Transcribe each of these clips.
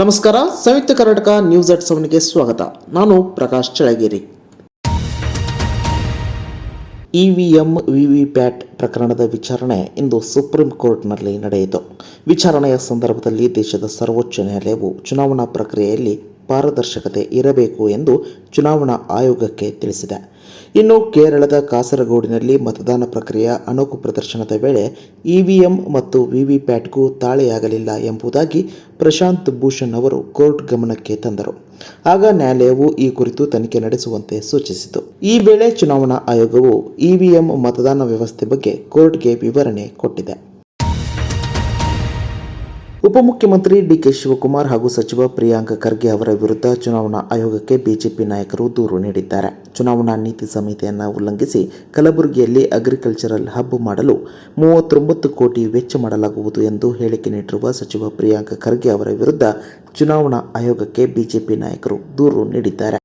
ನಮಸ್ಕಾರ, Samyukta Karnataka news at ಸೆವೆನ್ಗೆ ಸ್ವಾಗತ. ನಾನು ಪ್ರಕಾಶ್ ಚಳಗೇರಿ ಇವಿಎಂ, ವಿವಿಪ್ಯಾಟ್ ಪ್ರಕರಣದ ವಿಚಾರಣೆ ಇಂದು ಸುಪ್ರೀಂ ಕೋರ್ಟ್ನಲ್ಲಿ ನಡೆಯಿತು. ವಿಚಾರಣೆಯ ಸಂದರ್ಭದಲ್ಲಿ ದೇಶದ ಸರ್ವೋಚ್ಚ ನ್ಯಾಯಾಲಯವು ಚುನಾವಣಾ ಪ್ರಕ್ರಿಯೆಯಲ್ಲಿ ಪಾರದರ್ಶಕತೆ ಇರಬೇಕು ಎಂದು ಚುನಾವಣಾ ಆಯೋಗಕ್ಕೆ ತಿಳಿಸಿದೆ. ಇನ್ನು ಕೇರಳದ ಕಾಸರಗೋಡಿನಲ್ಲಿ ಮತದಾನ ಪ್ರಕ್ರಿಯೆಯ ಅಣುಕು ಪ್ರದರ್ಶನದ ವೇಳೆ ಇವಿಎಂ ಮತ್ತು ವಿವಿಪ್ಯಾಟ್ಗೂ ತಾಳೆಯಾಗಲಿಲ್ಲ ಎಂಬುದಾಗಿ ಪ್ರಶಾಂತ್ ಭೂಷಣ್ ಅವರು ಕೋರ್ಟ್ ಗಮನಕ್ಕೆ ತಂದರು. ಆಗ ನ್ಯಾಯಾಲಯವು ಈ ಕುರಿತು ತನಿಖೆ ನಡೆಸುವಂತೆ ಸೂಚಿಸಿತು. ಈ ವೇಳೆ ಚುನಾವಣಾ ಆಯೋಗವು ಇವಿಎಂ ಮತದಾನ ವ್ಯವಸ್ಥೆ ಬಗ್ಗೆ ಕೋರ್ಟ್ಗೆ ವಿವರಣೆ ಕೊಟ್ಟಿದೆ. ಉಪಮುಖ್ಯಮಂತ್ರಿ ಡಿಕೆ ಶಿವಕುಮಾರ್ ಹಾಗೂ ಸಚಿವ ಪ್ರಿಯಾಂಕ ಖರ್ಗೆ ಅವರ ವಿರುದ್ಧ ಚುನಾವಣಾ ಆಯೋಗಕ್ಕೆ ಬಿಜೆಪಿ ನಾಯಕರು ದೂರು ನೀಡಿದ್ದಾರೆ. ಚುನಾವಣಾ ನೀತಿ ಸಂಹಿತೆಯನ್ನು ಉಲ್ಲಂಘಿಸಿ ಕಲಬುರಗಿಯಲ್ಲಿ ಅಗ್ರಿಕಲ್ಚರಲ್ ಹಬ್ ಮಾಡಲು ಮೂವತ್ತೊಂಬತ್ತು ಕೋಟಿ ವೆಚ್ಚ ಮಾಡಲಾಗುವುದು ಎಂದು ಹೇಳಿಕೆ ನೀಡಿರುವ ಸಚಿವ ಪ್ರಿಯಾಂಕ ಖರ್ಗೆ ಅವರ ವಿರುದ್ಧ ಚುನಾವಣಾ ಆಯೋಗಕ್ಕೆ ಬಿಜೆಪಿ ನಾಯಕರು ದೂರು ನೀಡಿದ್ದಾರೆ.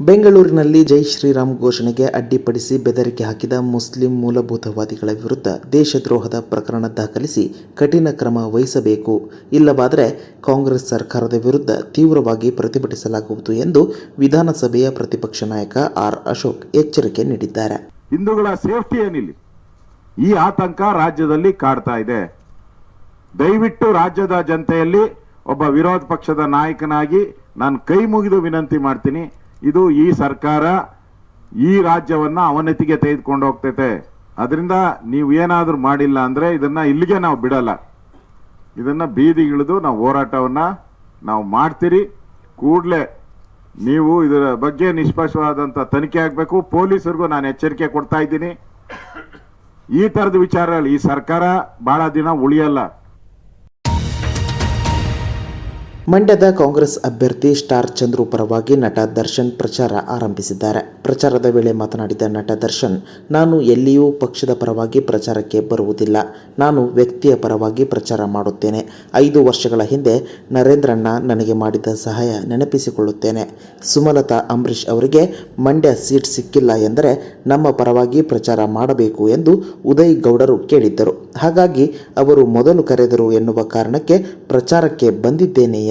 ಬೆಂಗಳೂರಿನಲ್ಲಿ ಜೈ ಶ್ರೀರಾಮ್ ಘೋಷಣೆಗೆ ಅಡ್ಡಿಪಡಿಸಿ ಬೆದರಿಕೆ ಹಾಕಿದ ಮುಸ್ಲಿಂ ಮೂಲಭೂತವಾದಿಗಳ ವಿರುದ್ಧ ದೇಶದ್ರೋಹದ ಪ್ರಕರಣ ದಾಖಲಿಸಿ ಕಠಿಣ ಕ್ರಮ ವಹಿಸಬೇಕು. ಇಲ್ಲವಾದರೆ ಕಾಂಗ್ರೆಸ್ ಸರ್ಕಾರದ ವಿರುದ್ಧ ತೀವ್ರವಾಗಿ ಪ್ರತಿಭಟಿಸಲಾಗುವುದು ಎಂದು ವಿಧಾನಸಭೆಯ ಪ್ರತಿಪಕ್ಷ ನಾಯಕ ಆರ್ ಅಶೋಕ್ ಎಚ್ಚರಿಕೆ ನೀಡಿದ್ದಾರೆ. ಹಿಂದೂಗಳ ಸೇಫ್ಟಿ ಏನಿಲ್ಲ? ಈ ಆತಂಕ ರಾಜ್ಯದಲ್ಲಿ ಕಾಡ್ತಾ ಇದೆ. ದಯವಿಟ್ಟು ರಾಜ್ಯದ ಜನತೆಯಲ್ಲಿ ಒಬ್ಬ ವಿರೋಧ ಪಕ್ಷದ ನಾಯಕನಾಗಿ ನಾನು ಕೈ ಮುಗಿದು ವಿನಂತಿ ಮಾಡ್ತೀನಿ. ಇದು ಈ ಸರ್ಕಾರ ಈ ರಾಜ್ಯವನ್ನ ಅವನತಿಗೆ ತೆಗೆದುಕೊಂಡು ಹೋಗ್ತೈತೆ. ಅದರಿಂದ ನೀವು ಏನಾದರೂ ಮಾಡಿಲ್ಲ ಅಂದ್ರೆ ಇದನ್ನ ಇಲ್ಲಿಗೆ ನಾವು ಬಿಡಲ್ಲ. ಇದನ್ನ ಬೀದಿಗಿಳಿದು ನಾವು ಹೋರಾಟವನ್ನ ನಾವು ಮಾಡ್ತೀರಿ. ಕೂಡಲೇ ನೀವು ಇದರ ಬಗ್ಗೆ ನಿಷ್ಪಕ್ಷವಾದಂತ ತನಿಖೆ ಆಗಬೇಕು. ಪೊಲೀಸರಿಗೂ ನಾನು ಎಚ್ಚರಿಕೆ ಕೊಡ್ತಾ ಇದ್ದೀನಿ. ಈ ತರದ ವಿಚಾರದಲ್ಲಿ ಈ ಸರ್ಕಾರ ಬಹಳ ದಿನ ಉಳಿಯಲ್ಲ. ಮಂಡ್ಯದ ಕಾಂಗ್ರೆಸ್ ಅಭ್ಯರ್ಥಿ ಸ್ಟಾರ್ ಚಂದ್ರು ಪರವಾಗಿ ನಟ ದರ್ಶನ್ ಪ್ರಚಾರ ಆರಂಭಿಸಿದ್ದಾರೆ. ಪ್ರಚಾರದ ವೇಳೆ ಮಾತನಾಡಿದ ನಟ ದರ್ಶನ್, ನಾನು ಎಲ್ಲಿಯೂ ಪಕ್ಷದ ಪರವಾಗಿ ಪ್ರಚಾರಕ್ಕೆ ಬರುವುದಿಲ್ಲ. ನಾನು ವ್ಯಕ್ತಿಯ ಪರವಾಗಿ ಪ್ರಚಾರ ಮಾಡುತ್ತೇನೆ. ಐದು ವರ್ಷಗಳ ಹಿಂದೆ ನರೇಂದ್ರಣ್ಣ ನನಗೆ ಮಾಡಿದ ಸಹಾಯ ನೆನಪಿಸಿಕೊಳ್ಳುತ್ತೇನೆ. ಸುಮಲತಾ, ಅಂಬರೀಷ್ ಅವರಿಗೆ ಮಂಡ್ಯ ಸೀಟ್ ಸಿಕ್ಕಿಲ್ಲ ಎಂದರೆ ನಮ್ಮ ಪರವಾಗಿ ಪ್ರಚಾರ ಮಾಡಬೇಕು ಎಂದು ಉದಯ್ ಗೌಡರು ಕೇಳಿದ್ದರು. ಹಾಗಾಗಿ ಅವರು ಮೊದಲು ಕರೆದರು ಎನ್ನುವ ಕಾರಣಕ್ಕೆ ಪ್ರಚಾರಕ್ಕೆ ಬಂದಿದ್ದೇನೆ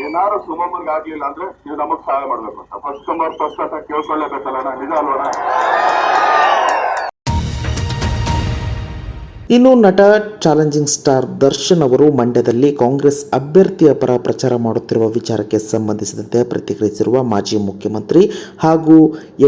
ಏನಾರು ಸುಮಮ್ಮನ್ಗೆ ಆಗ್ಲಿಲ್ಲ ಅಂದ್ರೆ ನೀವು ನಮಗ್ ಸಹಾಯ ಮಾಡ್ಬೇಕು ಅಂತ. ಫಸ್ಟ್ ಕಮರ್ ಫಸ್ಟ್ ಅಂತ ಕೇಳ್ಕೊಳ್ಳೇಬೇಕಲ್ಲ ನಿಜ ಅಲ್ವಣ ಇನ್ನು ನಟ ಚಾಲೆಂಜಿಂಗ್ ಸ್ಟಾರ್ ದರ್ಶನ್ ಅವರು ಮಂಡ್ಯದಲ್ಲಿ ಕಾಂಗ್ರೆಸ್ ಅಭ್ಯರ್ಥಿಯ ಪರ ಪ್ರಚಾರ ಮಾಡುತ್ತಿರುವ ವಿಚಾರಕ್ಕೆ ಸಂಬಂಧಿಸಿದಂತೆ ಪ್ರತಿಕ್ರಿಯಿಸಿರುವ ಮಾಜಿ ಮುಖ್ಯಮಂತ್ರಿ ಹಾಗೂ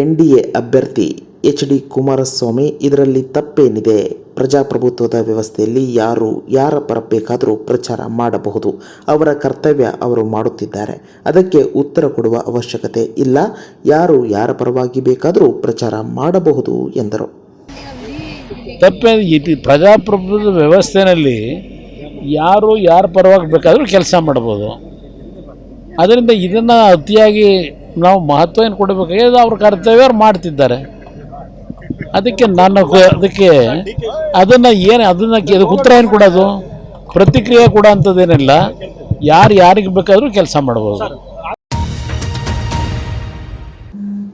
ಎನ್ ಡಿ ಎ ಅಭ್ಯರ್ಥಿ ಎಚ್ ಡಿ ಕುಮಾರಸ್ವಾಮಿ ಇದರಲ್ಲಿ ತಪ್ಪೇನಿದೆ. ಪ್ರಜಾಪ್ರಭುತ್ವದ ವ್ಯವಸ್ಥೆಯಲ್ಲಿ ಯಾರು, ಯಾರ ಪರ ಬೇಕಾದರೂ ಪ್ರಚಾರ ಮಾಡಬಹುದು. ಅವರ ಕರ್ತವ್ಯ ಅವರು ಮಾಡುತ್ತಿದ್ದಾರೆ. ಅದಕ್ಕೆ ಉತ್ತರ ಕೊಡುವ ಅವಶ್ಯಕತೆ ಇಲ್ಲ. ಯಾರು, ಯಾರ ಪರವಾಗಿ ಬೇಕಾದರೂ ಪ್ರಚಾರ ಮಾಡಬಹುದು ಎಂದರು. ತಪ್ಪೇ ಇದು ಪ್ರಜಾಪ್ರಭುತ್ವದ ವ್ಯವಸ್ಥೆಯಲ್ಲಿ ಯಾರು, ಯಾರ ಪರವಾಗಿ ಬೇಕಾದರೂ ಕೆಲಸ ಮಾಡ್ಬೋದು ಅದರಿಂದ ಇದನ್ನು ಅತಿಯಾಗಿ ನಾವು ಮಹತ್ವ ಏನು ಕೊಡಬೇಕಾಗಿದೆ ಅವ್ರ ಕರ್ತವ್ಯ, ಅವ್ರು ಮಾಡ್ತಿದ್ದಾರೆ. ಅದಕ್ಕೆ ನಾನು ಅದಕ್ಕೆ ಅದನ್ನು ಏನು ಅದನ್ನು ಅದಕ್ಕೆ ಉತ್ತರ ಏನು ಕೊಡೋದು? ಪ್ರತಿಕ್ರಿಯೆ ಕೂಡ ಅಂಥದ್ದೇನಿಲ್ಲ. ಯಾರು ಯಾರಿಗೆ ಬೇಕಾದರೂ ಕೆಲಸ ಮಾಡ್ಬೋದು.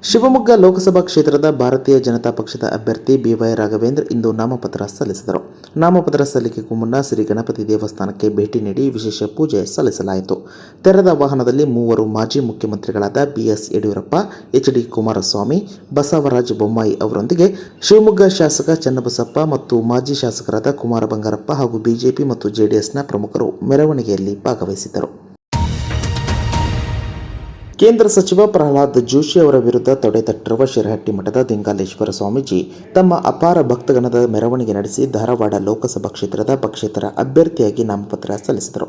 ಶಿವಮೊಗ್ಗ ಲೋಕಸಭಾ ಕ್ಷೇತ್ರದ ಭಾರತೀಯ ಜನತಾ ಪಕ್ಷದ ಅಭ್ಯರ್ಥಿ ಬಿವೈ ರಾಘವೇಂದ್ರ ಇಂದು ನಾಮಪತ್ರ ಸಲ್ಲಿಸಿದರು. ನಾಮಪತ್ರ ಸಲ್ಲಿಕೆಗೂ ಮುನ್ನ ಶ್ರೀ ಗಣಪತಿ ದೇವಸ್ಥಾನಕ್ಕೆ ಭೇಟಿ ನೀಡಿ ವಿಶೇಷ ಪೂಜೆ ಸಲ್ಲಿಸಲಾಯಿತು. ತೆರೆದ ವಾಹನದಲ್ಲಿ ಮೂವರು ಮಾಜಿ ಮುಖ್ಯಮಂತ್ರಿಗಳಾದ BS Yediyurappa, H D Kumaraswamy, Basavaraj Bommai ಅವರೊಂದಿಗೆ ಶಿವಮೊಗ್ಗ ಶಾಸಕ ಚನ್ನಬಸಪ್ಪ ಮತ್ತು ಮಾಜಿ ಶಾಸಕರಾದ ಕುಮಾರ ಬಂಗಾರಪ್ಪ ಹಾಗೂ ಬಿಜೆಪಿ ಮತ್ತು ಜೆಡಿಎಸ್ನ ಪ್ರಮುಖರು ಮೆರವಣಿಗೆಯಲ್ಲಿ ಭಾಗವಹಿಸಿದ್ದರು. ಕೇಂದ್ರ ಸಚಿವ ಪ್ರಹ್ಲಾದ್ ಜೋಶಿ ಅವರ ವಿರುದ್ಧ ತೊಡೆತಟ್ಟಿರುವ ಶಿರಹಟ್ಟಿ ಮಠದ ದಿಂಗಾಲೇಶ್ವರ ಸ್ವಾಮೀಜಿ ತಮ್ಮ ಅಪಾರ ಭಕ್ತಗಣದ ಮೆರವಣಿಗೆ ನಡೆಸಿ ಧಾರವಾಡ ಲೋಕಸಭಾ ಕ್ಷೇತ್ರದ ಪಕ್ಷೇತರ ಅಭ್ಯರ್ಥಿಯಾಗಿ ನಾಮಪತ್ರ ಸಲ್ಲಿಸಿದರು.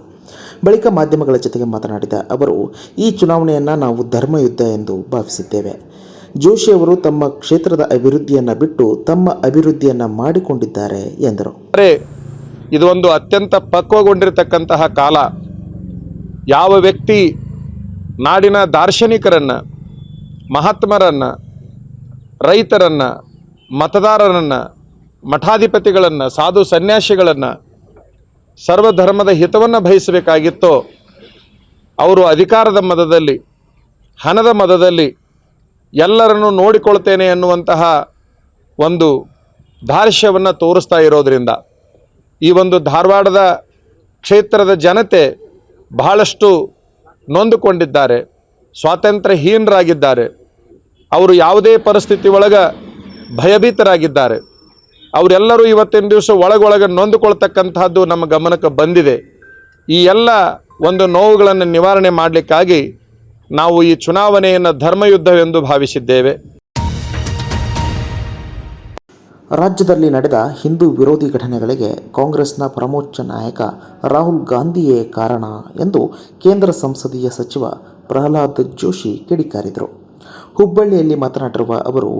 ಬಳಿಕ ಮಾಧ್ಯಮಗಳ ಜೊತೆಗೆ ಮಾತನಾಡಿದ ಅವರು, ಈ ಚುನಾವಣೆಯನ್ನು ನಾವು ಧರ್ಮಯುದ್ಧ ಎಂದು ಭಾವಿಸಿದ್ದೇವೆ. ಜೋಶಿ ಅವರು ತಮ್ಮ ಕ್ಷೇತ್ರದ ಅಭಿವೃದ್ಧಿಯನ್ನು ಬಿಟ್ಟು ತಮ್ಮ ಅಭಿವೃದ್ಧಿಯನ್ನು ಮಾಡಿಕೊಂಡಿದ್ದಾರೆ ಎಂದರು. ಇದು ಒಂದು ಅತ್ಯಂತ ಪಕ್ವಗೊಂಡಿರತಕ್ಕಂತಹ ಕಾಲ. ಯಾವ ವ್ಯಕ್ತಿ ನಾಡಿನ ದಾರ್ಶನಿಕರನ್ನು, ಮಹಾತ್ಮರನ್ನು, ರೈತರನ್ನು, ಮತದಾರರನ್ನು, ಮಠಾಧಿಪತಿಗಳನ್ನು, ಸಾಧು ಸನ್ಯಾಸಿಗಳನ್ನು ಸರ್ವಧರ್ಮದ ಹಿತವನ್ನು ಬಯಸಬೇಕಾಗಿತ್ತೋ, ಅವರು ಅಧಿಕಾರದ ಮದದಲ್ಲಿ, ಹಣದ ಮದದಲ್ಲಿ ಎಲ್ಲರನ್ನು ನೋಡಿಕೊಳ್ತೇನೆ ಎನ್ನುವಂತಹ ಒಂದು ದಾರ್ಶ್ಯವನ್ನು ತೋರಿಸ್ತಾ ಇರೋದರಿಂದ ಈ ಒಂದು ಧಾರವಾಡದ ಕ್ಷೇತ್ರದ ಜನತೆ ಬಹಳಷ್ಟು ನೊಂದುಕೊಂಡಿದ್ದಾರೆ, ಸ್ವಾತಂತ್ರ್ಯಹೀನರಾಗಿದ್ದಾರೆ, ಅವರು ಯಾವುದೇ ಪರಿಸ್ಥಿತಿ ಒಳಗೆ ಭಯಭೀತರಾಗಿದ್ದಾರೆ. ಅವರೆಲ್ಲರೂ ಇವತ್ತಿನ ದಿವಸ ಒಳಗೊಳಗೆ ನೊಂದುಕೊಳ್ತಕ್ಕಂತಹದ್ದು ನಮ್ಮ ಗಮನಕ್ಕೆ ಬಂದಿದೆ. ಈ ಎಲ್ಲ ಒಂದು ನೋವುಗಳನ್ನು ನಿವಾರಣೆ ಮಾಡಲಿಕ್ಕಾಗಿ ನಾವು ಈ ಚುನಾವಣೆಯನ್ನು ಧರ್ಮಯುದ್ಧವೆಂದು ಭಾವಿಸಿದ್ದೇವೆ. ರಾಜ್ಯದಲ್ಲಿ ನಡೆದ ಹಿಂದೂ ವಿರೋಧಿ ಘಟನೆಗಳಿಗೆ ಕಾಂಗ್ರೆಸ್ನ ಪರಮೋಚ್ಚ ನಾಯಕ ರಾಹುಲ್ ಗಾಂಧಿಯೇ ಕಾರಣ ಎಂದು ಕೇಂದ್ರ ಸಂಸದೀಯ ಸಚಿವ ಪ್ರಹ್ಲಾದ್ ಜೋಶಿ ಕಿಡಿಕಾರಿದರು. ಹುಬ್ಬಳ್ಳಿಯಲ್ಲಿ ಮಾತನಾಡಿರುವ ಅವರು,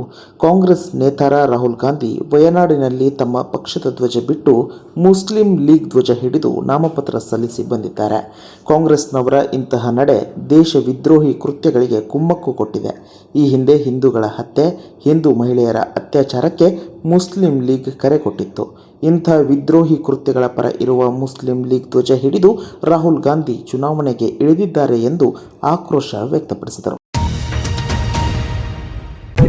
ಕಾಂಗ್ರೆಸ್ ನೇತಾರ ರಾಹುಲ್ ಗಾಂಧಿ ವಯನಾಡಿನಲ್ಲಿ ತಮ್ಮ ಪಕ್ಷದ ಧ್ವಜ ಬಿಟ್ಟು ಮುಸ್ಲಿಂ ಲೀಗ್ ಧ್ವಜ ಹಿಡಿದು ನಾಮಪತ್ರ ಸಲ್ಲಿಸಿ ಬಂದಿದ್ದಾರೆ. ಕಾಂಗ್ರೆಸ್ನವರ ಇಂತಹ ನಡೆ ದೇಶ ವಿದ್ರೋಹಿ ಕೃತ್ಯಗಳಿಗೆ ಕುಮ್ಮಕ್ಕು ಕೊಟ್ಟಿದೆ. ಈ ಹಿಂದೆ ಹಿಂದೂಗಳ ಹತ್ಯೆ, ಹಿಂದೂ ಮಹಿಳೆಯರ ಅತ್ಯಾಚಾರಕ್ಕೆ ಮುಸ್ಲಿಂ ಲೀಗ್ ಕರೆ ಕೊಟ್ಟಿತ್ತು. ಇಂಥ ವಿದ್ರೋಹಿ ಕೃತ್ಯಗಳ ಪರ ಇರುವ ಮುಸ್ಲಿಂ ಲೀಗ್ ಧ್ವಜ ಹಿಡಿದು ರಾಹುಲ್ ಗಾಂಧಿ ಚುನಾವಣೆಗೆ ಇಳಿದಿದ್ದಾರೆ ಎಂದು ಆಕ್ರೋಶ ವ್ಯಕ್ತಪಡಿಸಿದರು.